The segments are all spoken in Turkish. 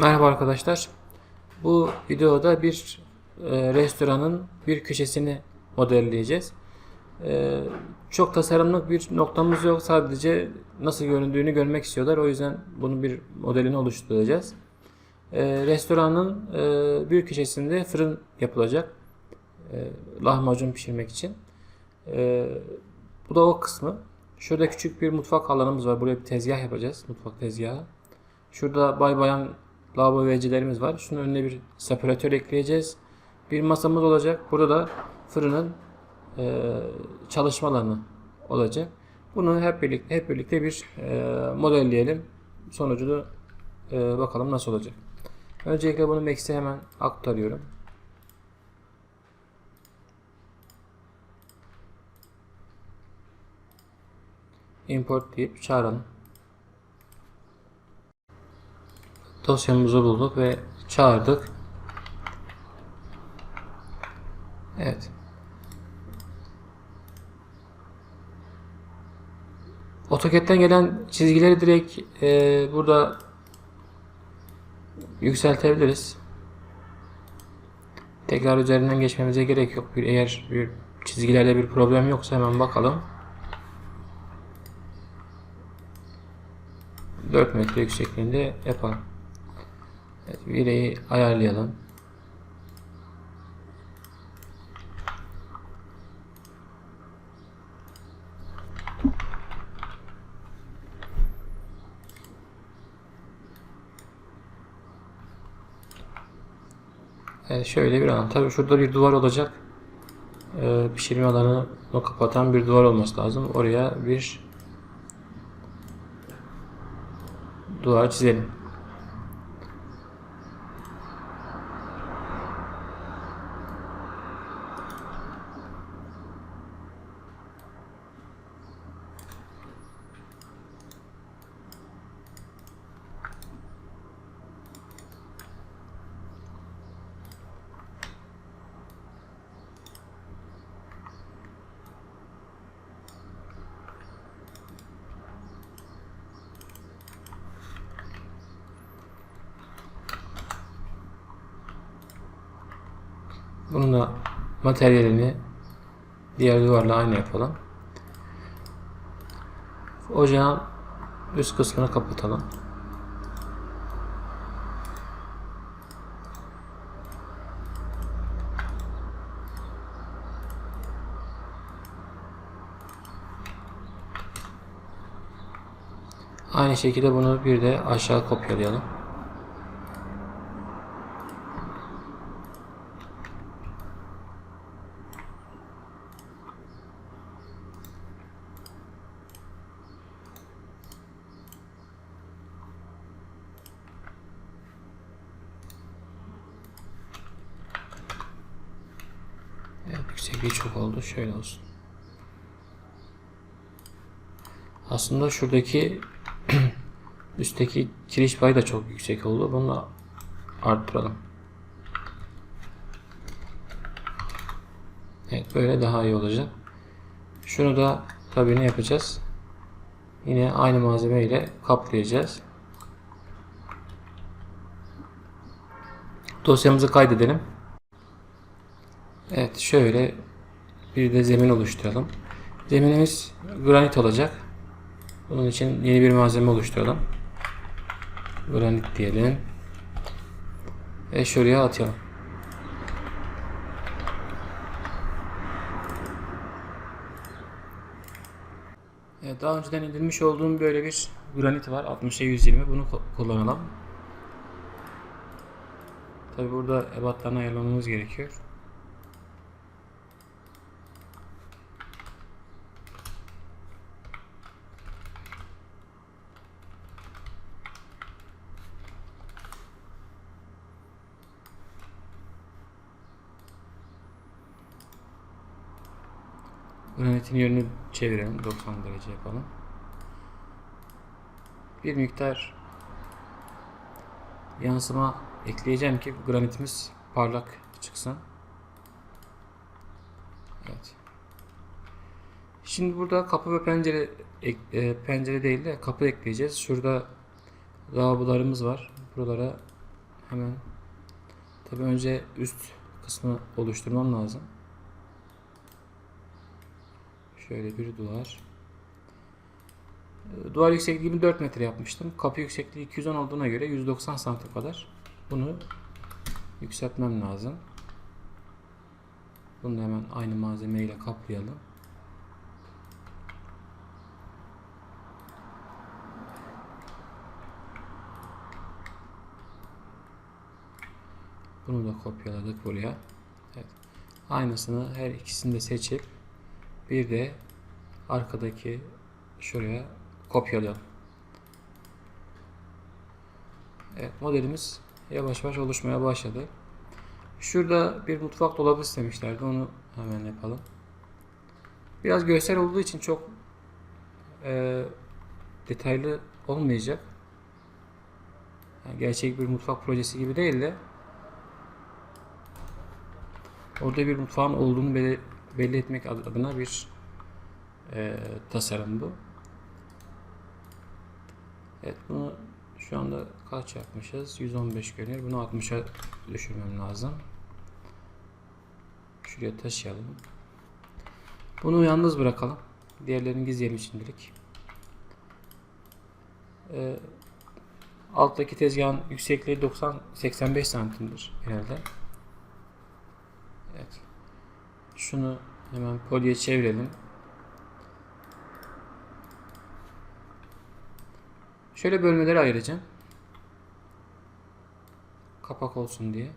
Merhaba arkadaşlar. Bu videoda bir e, restoranın bir köşesini modelleyeceğiz. E, çok tasarımlık bir noktamız yok. Sadece nasıl göründüğünü görmek istiyorlar. O yüzden bunun bir modelini oluşturacağız. E, restoranın e, bir köşesinde fırın yapılacak. E, lahmacun pişirmek için. E, bu da o kısmı. Şurada küçük bir mutfak alanımız var. Buraya bir tezgah yapacağız. Mutfak tezgahı. Şurada bay bayan lavabo vecilerimiz var. Şunun önüne bir separatör ekleyeceğiz. Bir masamız olacak. Burada da fırının e, çalışma olacak. Bunu hep birlikte hep birlikte bir e, modelleyelim. Sonucunu e, bakalım nasıl olacak. Öncelikle bunu Max'e hemen aktarıyorum. Import deyip çağıralım. Dosyamızı bulduk ve çağırdık. Evet. AutoCAD'den gelen çizgileri direkt e, burada yükseltebiliriz. Tekrar üzerinden geçmemize gerek yok. Bir eğer bir çizgilerde bir problem yoksa hemen bakalım. 4 metre yüksekliğinde yapalım. Evet, vireyi ayarlayalım. Evet, şöyle bir alan. Tabii şurada bir duvar olacak. Ee, pişirme alanını kapatan bir duvar olması lazım. Oraya bir duvar çizelim. Bunun da materyalini diğer duvarla aynı yapalım. Ocağın üst kısmını kapatalım. Aynı şekilde bunu bir de aşağı kopyalayalım. Evet, yüksekliği çok oldu. Şöyle olsun. Aslında şuradaki üstteki kiriş payı da çok yüksek oldu. Bunu da arttıralım. Evet böyle daha iyi olacak. Şunu da tabii ne yapacağız? Yine aynı malzeme ile kaplayacağız. Dosyamızı kaydedelim. Evet şöyle bir de zemin oluşturalım. Zeminimiz granit olacak. Bunun için yeni bir malzeme oluşturalım. Granit diyelim. Ve şuraya atalım. Evet, daha önceden edilmiş olduğum böyle bir granit var. 60'a 120. Bunu kullanalım. Tabi burada ebatlarını ayarlamamız gerekiyor. Granitin yönünü çevirelim. 90 derece yapalım. Bir miktar yansıma ekleyeceğim ki granitimiz parlak çıksın. Evet. Şimdi burada kapı ve pencere e, pencere değil de kapı ekleyeceğiz. Şurada lavabolarımız var. Buralara Hemen tabi önce üst kısmı oluşturmam lazım. Şöyle bir duvar. Ee, Duvar yüksekliğimi 4 metre yapmıştım. Kapı yüksekliği 210 olduğuna göre 190 santim kadar. Bunu yükseltmem lazım. Bunu da hemen aynı malzemeyle kaplayalım. Bunu da kopyaladık buraya. Evet. Aynısını her ikisini de seçip bir de arkadaki şuraya kopyalayalım. Evet modelimiz yavaş yavaş oluşmaya başladı. Şurada bir mutfak dolabı istemişlerdi. Onu hemen yapalım. Biraz görsel olduğu için çok e, detaylı olmayacak. Yani gerçek bir mutfak projesi gibi değil de orada bir mutfağın olduğunu belli, belli etmek adına bir e, tasarım bu. Evet bunu şu anda kaç yapmışız? 115 görünüyor. Bunu 60'a düşürmem lazım. Şuraya taşıyalım. Bunu yalnız bırakalım. Diğerlerini gizleyelim şimdilik. Ee, alttaki tezgahın yüksekliği 90 85 santimdir genelde. Evet. Şunu hemen poliye çevirelim. Şöyle bölmelere ayıracağım. Kapak olsun diye.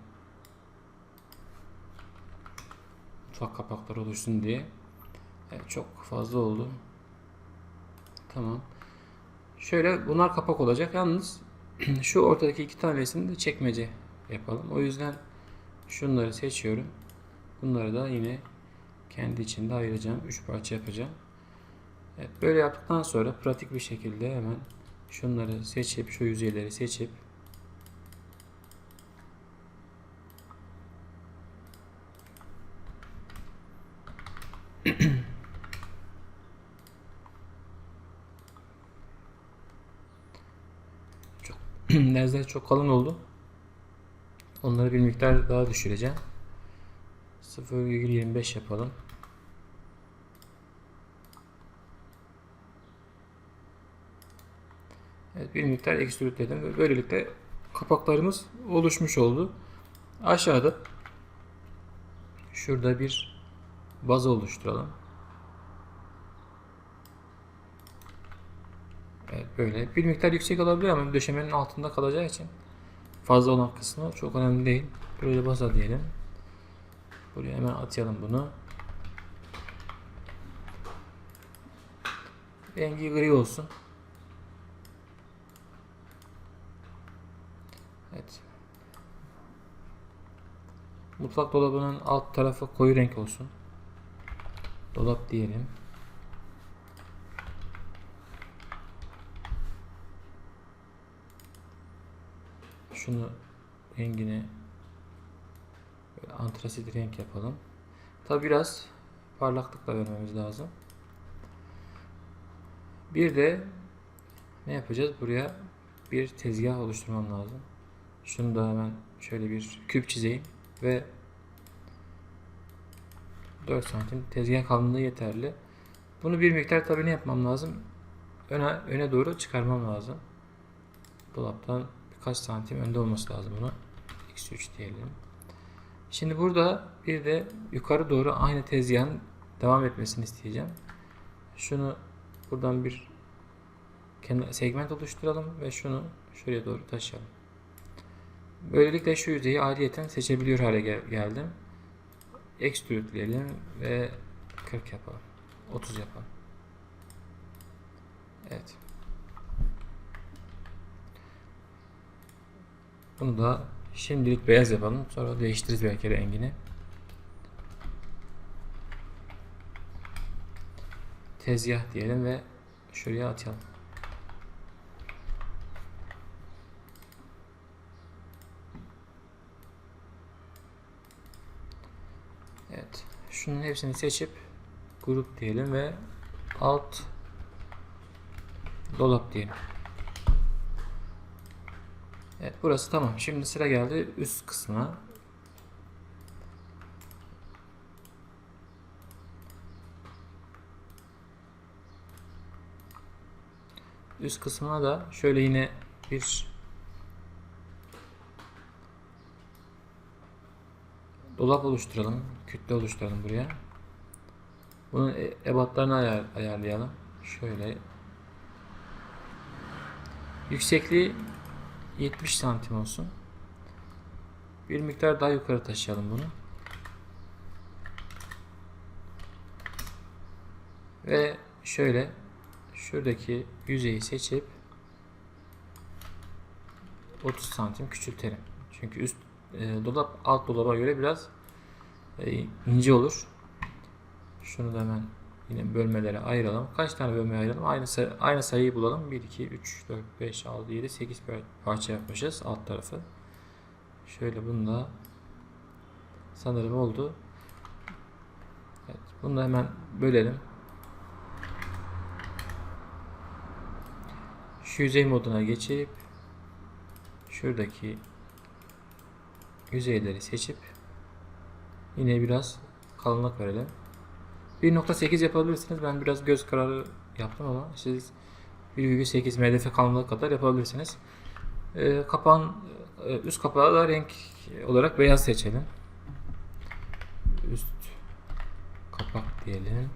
Mutfak kapakları oluşsun diye. Evet, çok fazla oldu. Tamam. Şöyle bunlar kapak olacak. Yalnız şu ortadaki iki tanesini de çekmece yapalım. O yüzden şunları seçiyorum. Bunları da yine kendi içinde ayıracağım. Üç parça yapacağım. Evet, böyle yaptıktan sonra pratik bir şekilde hemen şunları seçip şu yüzeyleri seçip çok nezle çok kalın oldu. Onları bir miktar daha düşüreceğim. 0,25 yapalım. Bir miktar ekstrütledim ve böylelikle kapaklarımız oluşmuş oldu. Aşağıda şurada bir bazı oluşturalım. Evet böyle. Bir miktar yüksek olabilir ama döşemenin altında kalacağı için fazla olan kısmı çok önemli değil. Böyle baza diyelim. Buraya hemen atayalım bunu. Rengi gri olsun. Evet. Mutfak dolabının alt tarafı koyu renk olsun. Dolap diyelim. Şunu rengini antrasit renk yapalım. Tabi biraz parlaklık da vermemiz lazım. Bir de ne yapacağız? Buraya bir tezgah oluşturmam lazım. Şunu da hemen şöyle bir küp çizeyim ve 4 santim tezgah kalınlığı yeterli. Bunu bir miktar tabi ne yapmam lazım? Öne, öne doğru çıkarmam lazım. Dolaptan birkaç santim önde olması lazım bunu. X3 diyelim. Şimdi burada bir de yukarı doğru aynı tezgahın devam etmesini isteyeceğim. Şunu buradan bir segment oluşturalım ve şunu şuraya doğru taşıyalım. Böylelikle şu yüzeyi ayrıyeten seçebiliyor hale gel geldim. Extrude'leyelim ve 40 yapalım. 30 yapalım. Evet. Bunu da şimdilik beyaz yapalım. Sonra değiştiririz belki rengini. Tezgah diyelim ve şuraya atalım. Evet. Şunun hepsini seçip grup diyelim ve alt dolap diyelim. Evet burası tamam. Şimdi sıra geldi üst kısmına. Üst kısmına da şöyle yine bir dolap oluşturalım. Kütle oluşturalım buraya. Bunun e- ebatlarını ayar, ayarlayalım. Şöyle yüksekliği 70 santim olsun. Bir miktar daha yukarı taşıyalım bunu. Ve şöyle şuradaki yüzeyi seçip 30 santim küçültelim. Çünkü üst e, dolap alt dolaba göre biraz e, ince olur. Şunu da hemen yine bölmelere ayıralım. Kaç tane bölmeye ayıralım? Aynı, say- aynı sayıyı bulalım. 1, 2, 3, 4, 5, 6, 7, 8 parça yapmışız alt tarafı. Şöyle bunu da sanırım oldu. Evet, bunu da hemen bölelim. Şu yüzey moduna geçip şuradaki yüzeyleri seçip yine biraz kalınlık verelim. 1.8 yapabilirsiniz. Ben biraz göz kararı yaptım ama siz 1.8 MDF kalınlığı kadar yapabilirsiniz. Ee, kapağın e, üst kapağı da renk olarak beyaz seçelim. Üst kapak diyelim.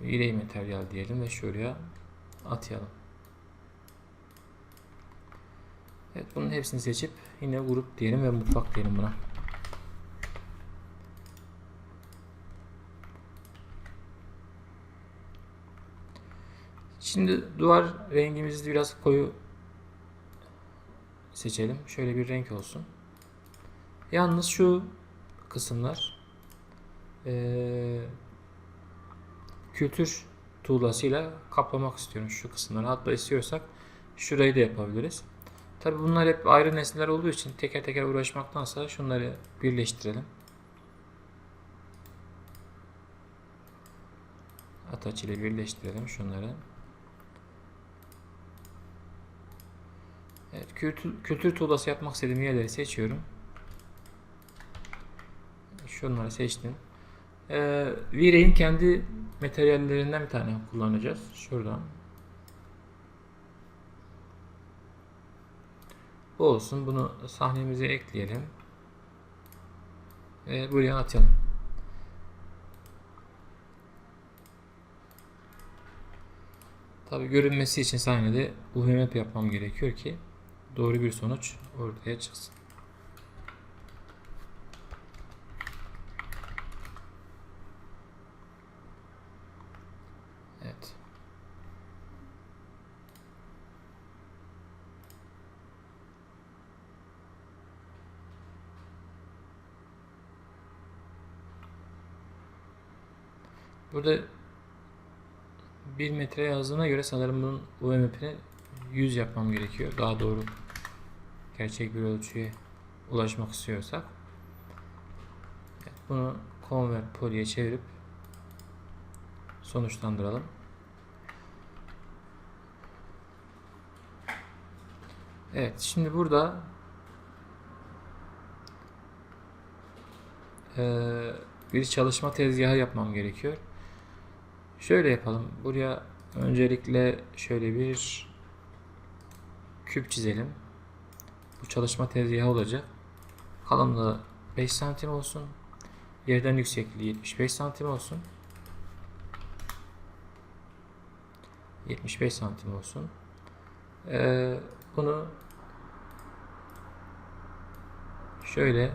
Yüreği materyal diyelim ve şuraya atayalım. Evet bunun hepsini seçip yine grup diyelim ve mutfak diyelim buna. Şimdi duvar rengimizi biraz koyu seçelim. Şöyle bir renk olsun. Yalnız şu kısımlar eee, kültür tuğlasıyla kaplamak istiyorum şu kısımları. Hatta istiyorsak şurayı da yapabiliriz. Tabi bunlar hep ayrı nesneler olduğu için teker teker uğraşmaktansa şunları birleştirelim. Ataç ile birleştirelim şunları. Evet, kültür, kültür tuğlası yapmak istediğim yerleri seçiyorum. Şunları seçtim. Ee, V-Ray'in kendi materyallerinden bir tane kullanacağız. Şuradan. Bu olsun. Bunu sahnemize ekleyelim. Ve buraya atalım. Tabi görünmesi için sahnede UV map yapmam gerekiyor ki doğru bir sonuç ortaya çıksın. Evet. Burada 1 metre yazdığına göre sanırım bunun UMP'ni 100 yapmam gerekiyor. Daha doğru gerçek bir ölçüye ulaşmak istiyorsak. Bunu convert poly'e çevirip sonuçlandıralım. Evet şimdi burada bir çalışma tezgahı yapmam gerekiyor. Şöyle yapalım. Buraya öncelikle şöyle bir küp çizelim. Bu çalışma tezgahı olacak. Kalınlığı 5 santim olsun. Yerden yüksekliği 75 santim olsun. 75 santim olsun. Ee, bunu şöyle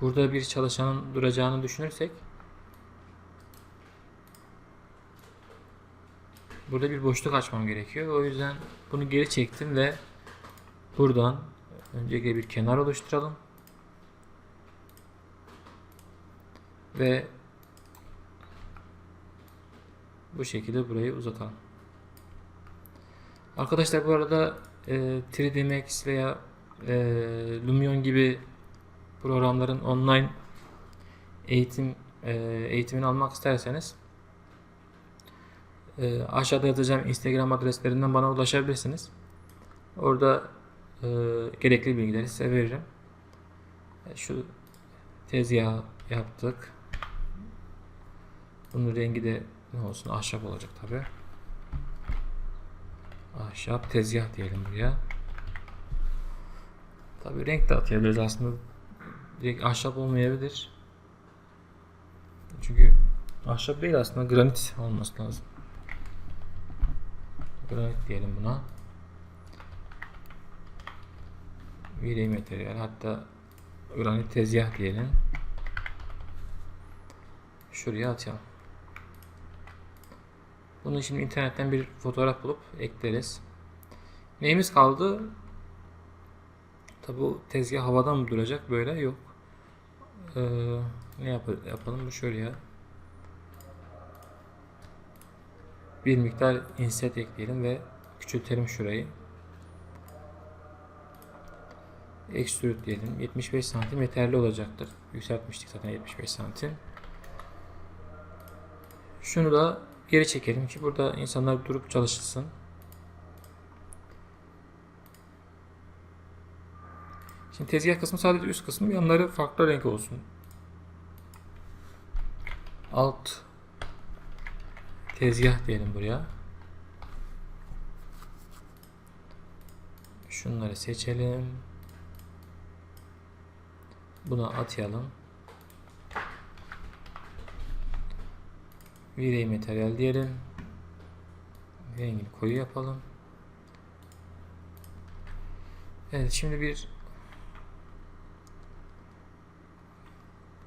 burada bir çalışanın duracağını düşünürsek burada bir boşluk açmam gerekiyor. O yüzden bunu geri çektim ve buradan öncelikle bir kenar oluşturalım. Ve bu şekilde burayı uzatalım. Arkadaşlar bu arada e, 3D Max veya e, Lumion gibi programların online eğitim e, eğitimini almak isterseniz E, aşağıda yazacağım Instagram adreslerinden bana ulaşabilirsiniz. Orada e, gerekli bilgileri size veririm. E, Şu tezgah yaptık. Bunun rengi de ne olsun? Ahşap olacak tabi. Ahşap tezgah diyelim buraya. Tabi renk de atabiliriz aslında. Direkt ahşap olmayabilir. Çünkü ahşap değil aslında granit olması lazım. Granit diyelim buna. Virey materyal hatta granit tezgah diyelim. Şuraya atayım. Bunu şimdi internetten bir fotoğraf bulup ekleriz. Neyimiz kaldı? Tabi bu tezgah havadan mı duracak? Böyle yok. Ee, ne yap yapalım? Bu şuraya. Bir miktar inset ekleyelim ve küçültelim şurayı. Extrude diyelim. 75 santim yeterli olacaktır. Yükseltmiştik zaten 75 santim. Şunu da geri çekelim ki burada insanlar durup çalışsın. Şimdi tezgah kısmı sadece üst kısmı yanları farklı renk olsun. Alt tezgah diyelim buraya. Şunları seçelim. Buna atayalım. Virey materyal diyelim. Rengini koyu yapalım. Evet şimdi bir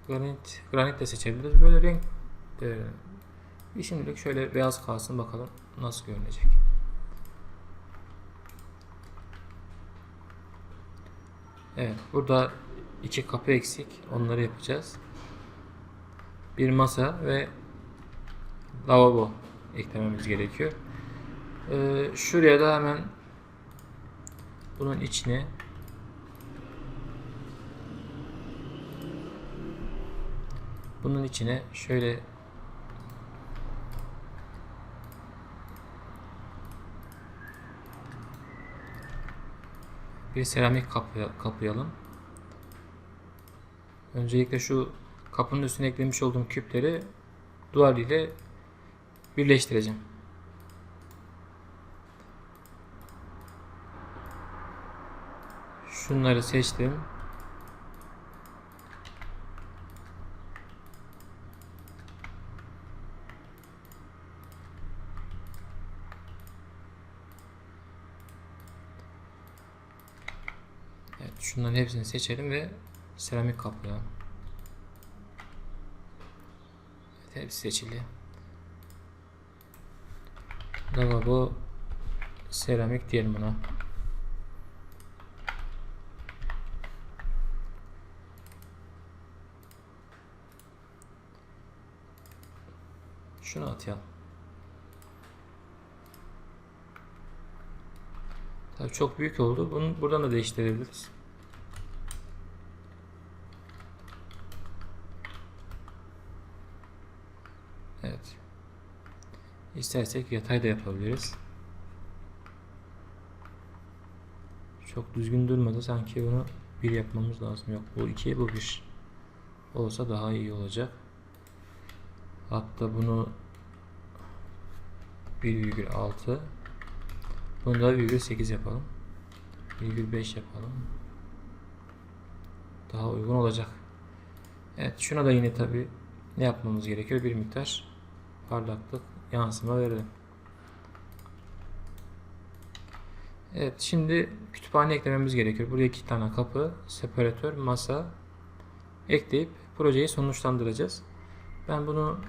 granit granit de seçebiliriz. Böyle renk şimdilik şöyle beyaz kalsın bakalım nasıl görünecek. Evet burada iki kapı eksik. Onları yapacağız. Bir masa ve lavabo eklememiz gerekiyor. Ee, şuraya da hemen bunun içine bunun içine şöyle bir seramik kapı, kapayalım. Öncelikle şu kapının üstüne eklemiş olduğum küpleri duvar ile birleştireceğim. Şunları seçtim. Evet, şunların hepsini seçelim ve seramik kaplayalım. Evet, hepsi seçili. Lavabo seramik diyelim buna. Şunu atayalım. Tabii çok büyük oldu. Bunu buradan da değiştirebiliriz. Evet. İstersek yatay da yapabiliriz. Çok düzgün durmadı. Sanki bunu bir yapmamız lazım. Yok bu iki bu bir. Olsa daha iyi olacak. Hatta bunu 1,6 bunu da 1,8 yapalım. 1,5 yapalım. Daha uygun olacak. Evet şuna da yine tabi ne yapmamız gerekiyor? Bir miktar parlaklık yansıma verelim. Evet şimdi kütüphane eklememiz gerekiyor. Buraya iki tane kapı, separatör, masa ekleyip projeyi sonuçlandıracağız. Ben bunu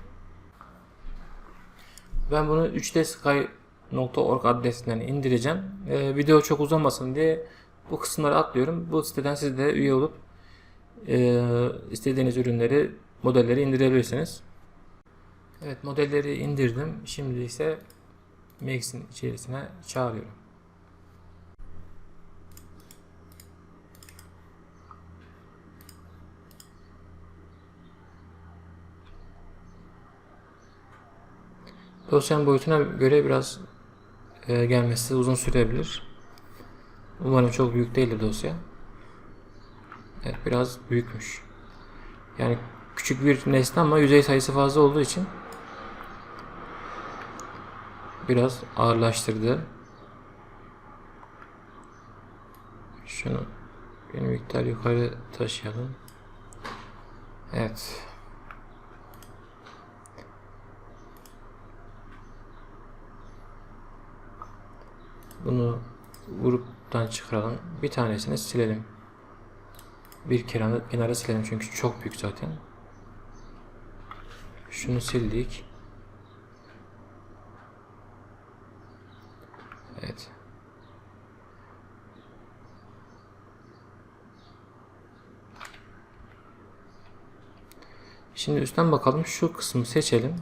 ben bunu 3dsky.org adresinden indireceğim. Ee, video çok uzamasın diye bu kısımları atlıyorum. Bu siteden siz de üye olup e, istediğiniz ürünleri, modelleri indirebilirsiniz. Evet modelleri indirdim. Şimdi ise Max'in içerisine çağırıyorum. Dosyanın boyutuna göre biraz e, gelmesi uzun sürebilir. Umarım çok büyük değildir dosya. Evet biraz büyükmüş. Yani küçük bir nesne ama yüzey sayısı fazla olduğu için biraz ağırlaştırdı. Şunu bir miktar yukarı taşıyalım. Evet. Bunu gruptan çıkaralım. Bir tanesini silelim. Bir kenara, kenara silelim çünkü çok büyük zaten. Şunu sildik. Evet. Şimdi üstten bakalım. Şu kısmı seçelim.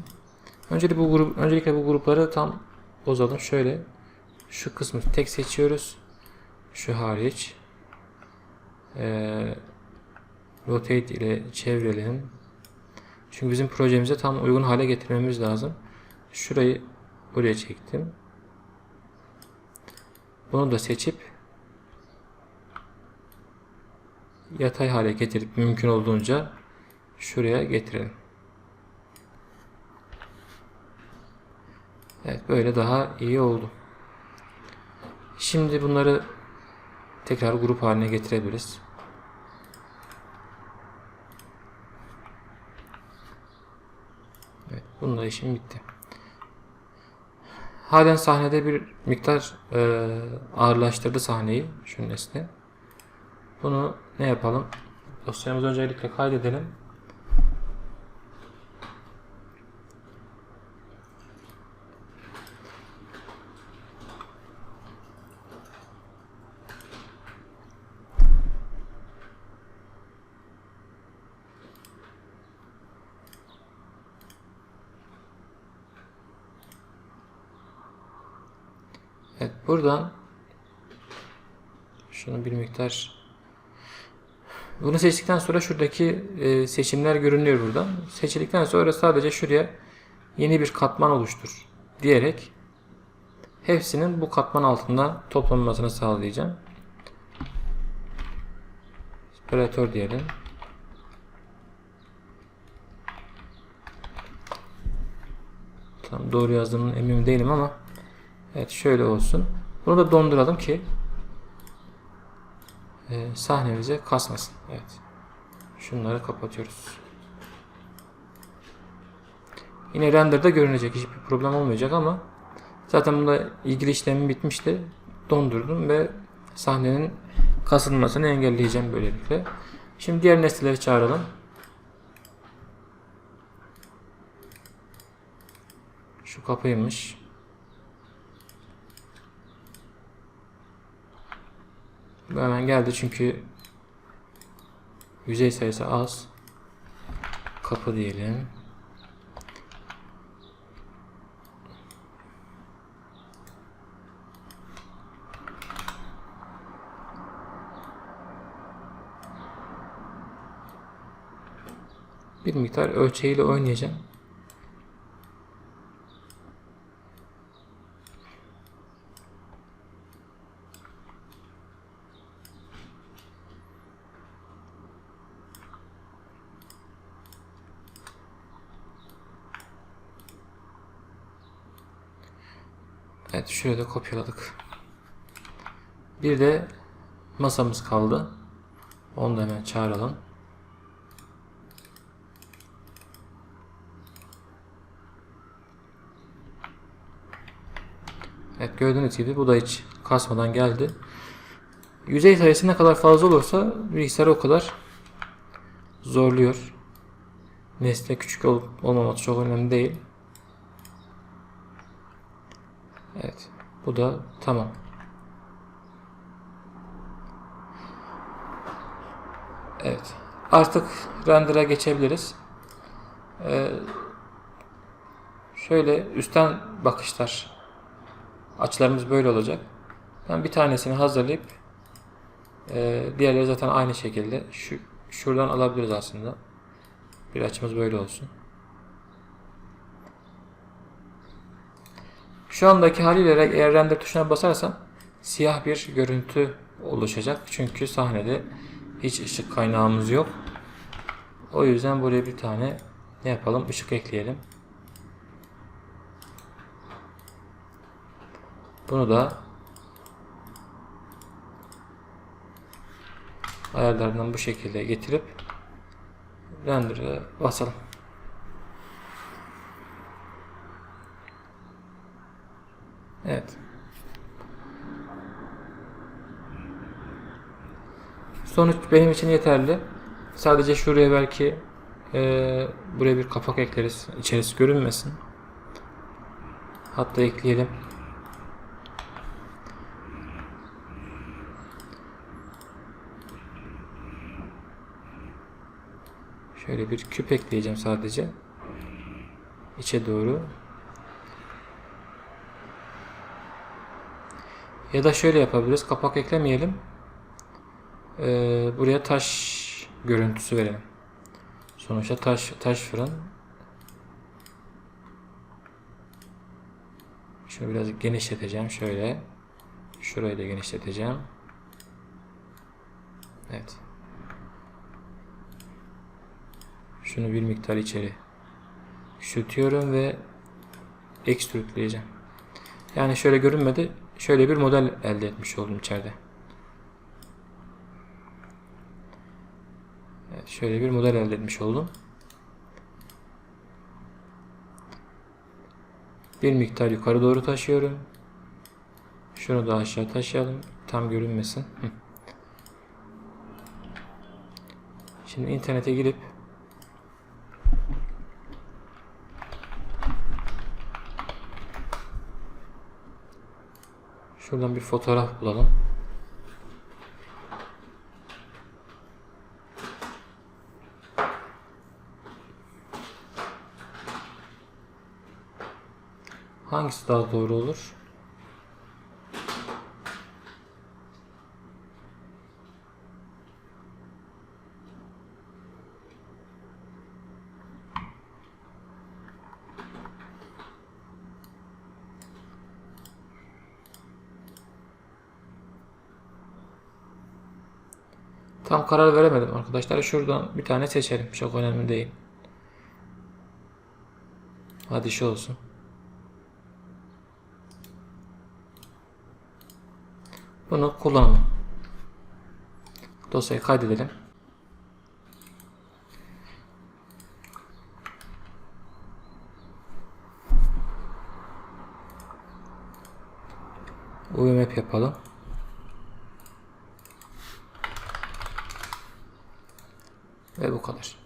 Öncelikle bu grup öncelikle bu grupları tam bozalım. Şöyle şu kısmı tek seçiyoruz. Şu hariç. Ee, rotate ile çevirelim. Çünkü bizim projemize tam uygun hale getirmemiz lazım. Şurayı buraya çektim. Bunu da seçip yatay hale getirip mümkün olduğunca şuraya getirelim. Evet böyle daha iyi oldu. Şimdi bunları tekrar grup haline getirebiliriz. Evet, bununla işim bitti. Halen sahnede bir miktar e, ağırlaştırdı sahneyi şu nesne. Bunu ne yapalım? Dosyamızı öncelikle kaydedelim. Evet buradan şunu bir miktar bunu seçtikten sonra şuradaki e, seçimler görünüyor buradan. Seçildikten sonra sadece şuraya yeni bir katman oluştur diyerek hepsinin bu katman altında toplanmasını sağlayacağım. Operatör diyelim. Tam doğru yazdığımın emin değilim ama Evet şöyle olsun. Bunu da donduralım ki e, sahnemize kasmasın. Evet. Şunları kapatıyoruz. Yine renderda görünecek. Hiçbir problem olmayacak ama zaten bunda ilgili işlemim bitmişti. Dondurdum ve sahnenin kasılmasını engelleyeceğim böylelikle. Şimdi diğer nesneleri çağıralım. Şu kapıymış. Bu hemen geldi çünkü yüzey sayısı az. Kapı diyelim. Bir miktar ölçeğiyle oynayacağım. Evet şuraya da kopyaladık. Bir de masamız kaldı. Onu da hemen çağıralım. Evet gördüğünüz gibi bu da hiç kasmadan geldi. Yüzey sayısı ne kadar fazla olursa bilgisayarı o kadar zorluyor. Nesne küçük olup olmaması çok önemli değil. Evet. Bu da tamam. Evet. Artık render'a geçebiliriz. Ee, şöyle üstten bakışlar. Açılarımız böyle olacak. Ben bir tanesini hazırlayıp e, diğerleri zaten aynı şekilde şu şuradan alabiliriz aslında. Bir açımız böyle olsun. Şu andaki haliyle eğer render tuşuna basarsam siyah bir görüntü oluşacak. Çünkü sahnede hiç ışık kaynağımız yok. O yüzden buraya bir tane ne yapalım? Işık ekleyelim. Bunu da ayarlardan bu şekilde getirip render'a basalım. Evet. Sonuç benim için yeterli. Sadece şuraya belki eee, buraya bir kapak ekleriz. İçerisi görünmesin. Hatta ekleyelim. Şöyle bir küp ekleyeceğim sadece. İçe doğru. Ya da şöyle yapabiliriz. Kapak eklemeyelim. Ee, buraya taş görüntüsü verelim. Sonuçta taş taş fırın. Şunu biraz genişleteceğim şöyle. Şurayı da genişleteceğim. Evet. Şunu bir miktar içeri küçültüyorum ve ekstrütleyeceğim. Yani şöyle görünmedi. Şöyle bir model elde etmiş oldum içeride. Evet, şöyle bir model elde etmiş oldum. Bir miktar yukarı doğru taşıyorum. Şunu da aşağı taşıyalım. Tam görünmesin. Şimdi internete girip Şuradan bir fotoğraf bulalım. Hangisi daha doğru olur? Tam karar veremedim arkadaşlar. Şuradan bir tane seçelim. Çok önemli değil. Hadi şu olsun. Bunu kullanalım. Dosyayı kaydedelim. UMap yapalım. Ve bu kadar.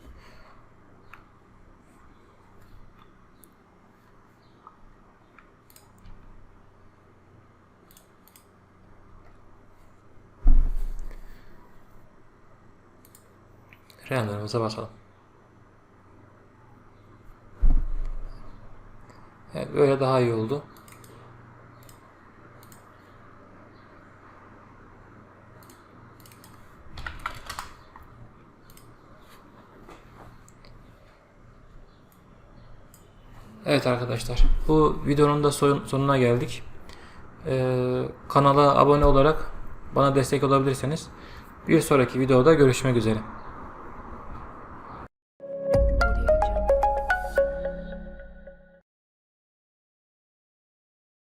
Render'ımıza basalım. Evet, böyle daha iyi oldu. Evet arkadaşlar, bu videonun da son- sonuna geldik. Ee, kanala abone olarak bana destek olabilirseniz bir sonraki videoda görüşmek üzere.